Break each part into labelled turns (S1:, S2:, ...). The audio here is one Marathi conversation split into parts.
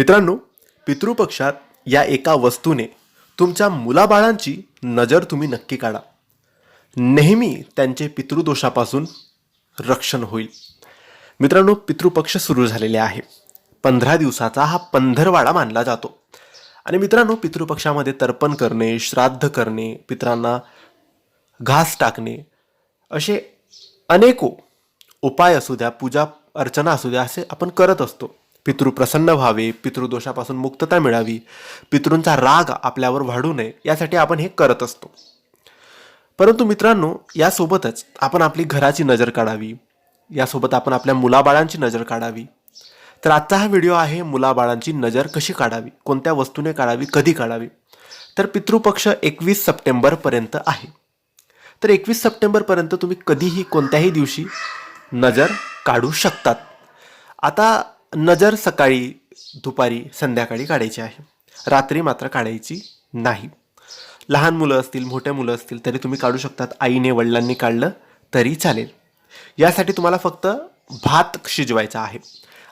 S1: मित्रांनो पितृपक्षात या एका वस्तूने तुमच्या मुलाबाळांची नजर तुम्ही नक्की काढा. नेहमी त्यांचे पितृदोषापासून रक्षण होईल. मित्रांनो पितृपक्ष सुरू झालेले आहे. पंधरा दिवसाचा हा पंधरवाडा मानला जातो. आणि मित्रांनो पितृपक्षामध्ये तर्पण करणे श्राद्ध करणे पितरांना घास टाकणे असे अनेको उपाय असू द्या पूजा अर्चना असू द्या असे आपण करत असतो. पितृ प्रसन्न व्हावे पितृदोषापासून मुक्तता मिळावी पितृंचा राग आपल्यावर वाढू नये यासाठी आपण हे करत असतो. परंतु मित्रांनो यासोबतच आपण आपली घराची नजर काढावी. यासोबत आपण आपल्या मुलाबाळांची नजर काढावी. तर आजचा हा व्हिडिओ आहे मुलाबाळांची नजर कशी काढावी कोणत्या वस्तूने काढावी कधी काढावी? तर पितृपक्ष एकवीस सप्टेंबरपर्यंत आहे. तर एकवीस सप्टेंबरपर्यंत तुम्ही कधीही कोणत्याही दिवशी नजर काढू शकतात. आता नजर सकाळी दुपारी संध्याकाळी काढायची आहे. रात्री मात्र काढायची नाही. लहान मुलं असतील मोठे मुलं असतील तरी तुम्ही काढू शकतात. आईने वडिलांनी काढलं तरी चालेल. यासाठी तुम्हाला फक्त भात शिजवायचा आहे.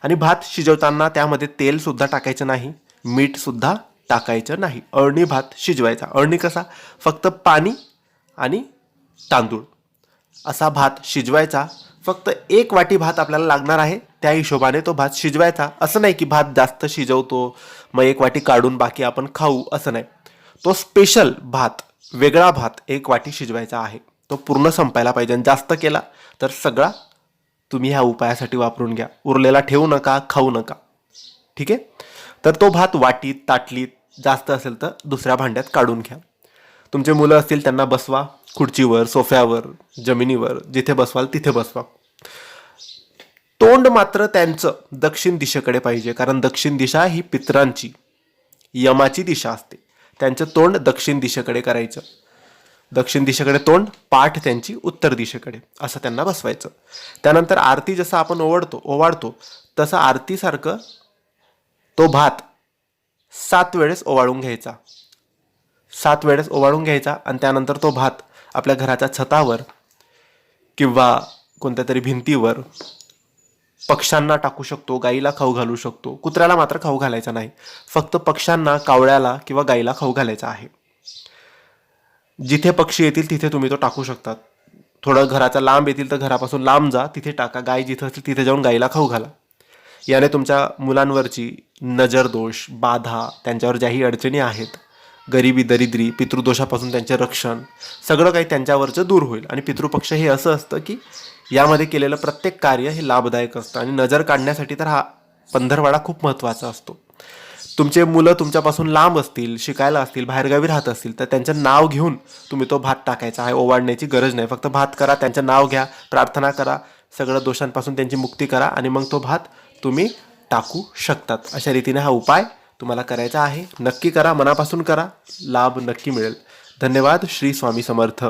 S1: आणि भात शिजवताना त्यामध्ये तेलसुद्धा टाकायचं नाही. मीठसुद्धा टाकायचं नाही. अळणी भात शिजवायचा. अळणी कसा? फक्त पाणी आणि तांदूळ. असा भात शिजवायचा. फक्त एक वाटी भात आपल्याला लागणार आहे. त्या हिशोबाने तो भात शिजवायचा. असं नाही की भात जास्त शिजवतो मग एक वाटी काढून बाकी आपण खाऊ असं नाही. तो स्पेशल भात वेगळा भात एक वाटी शिजवायचा आहे. तो पूर्ण संपायला पाहिजे आणि जास्त केला तर सगळा तुम्ही ह्या उपायासाठी वापरून घ्या. उरलेला ठेवू नका खाऊ नका. ठीक आहे? तर तो भात वाटीत ताटलीत जास्त असेल तर दुसऱ्या भांड्यात काढून घ्या. तुमचे मुलं असतील त्यांना बसवा. खुर्चीवर सोफ्यावर जमिनीवर जिथे बसवाल तिथे बसवा. तोंड मात्र त्यांचं दक्षिण दिशेकडे पाहिजे कारण दक्षिण दिशा ही पितरांची यमाची दिशा असते. त्यांचं तोंड दक्षिण दिशेकडे करायचं. दक्षिण दिशेकडे तोंड पाठ त्यांची उत्तर दिशेकडे असं त्यांना बसवायचं. त्यानंतर आरती जसं आपण ओवाडतो ओवाळतो तसं आरतीसारखं तो भात सात वेळेस ओवाळून घ्यायचा. सात वेळेस ओवाळून घ्यायचा आणि त्यानंतर तो भात आपल्या घराच्या छतावर किंवा कोणत्या तरी भिंतीवर पक्ष्यांना टाकू शकतो गाईला खाऊ घालू शकतो. कुत्र्याला मात्र खाऊ घालायचा नाही. फक्त पक्ष्यांना कावळ्याला किंवा गाईला खाऊ घालायचा आहे. जिथे पक्षी येतील तिथे तुम्ही तो टाकू शकतात थोडं घराचा लांब येतील तर घरापासून लांब जा तिथे टाका. गाय जिथं असेल तिथे जाऊन गाईला खाऊ घाला. याने तुमच्या मुलांवरची नजरदोष बाधा त्यांच्यावर ज्याही अडचणी आहेत गरिबी दरिद्री पितृदोषापासून त्यांचे रक्षण सगळं काही त्यांच्यावरचं दूर होईल. आणि पितृपक्ष हे असं असतं की यामध्ये केलेलं प्रत्येक कार्य हे लाभदायक असतं. आणि नजर काढण्यासाठी तर हा पंधरवाडा खूप महत्त्वाचा असतो. तुमचे मुलं तुमच्यापासून लांब असतील शिकायला असतील बाहेरगावी राहत असतील तर त्यांचं नाव घेऊन तुम्ही तो भात टाकायचा. आहे ओवाडण्याची गरज नाही. फक्त भात करा त्यांचं नाव घ्या प्रार्थना करा सगळं दोषांपासून त्यांची मुक्ती करा आणि मग तो भात तुम्ही टाकू शकतात. अशा रीतीने हा उपाय तुम्हाला करायचा आहे नक्की करा मनापासून करा. लाभ नक्की मिळेल. धन्यवाद श्री स्वामी समर्थ.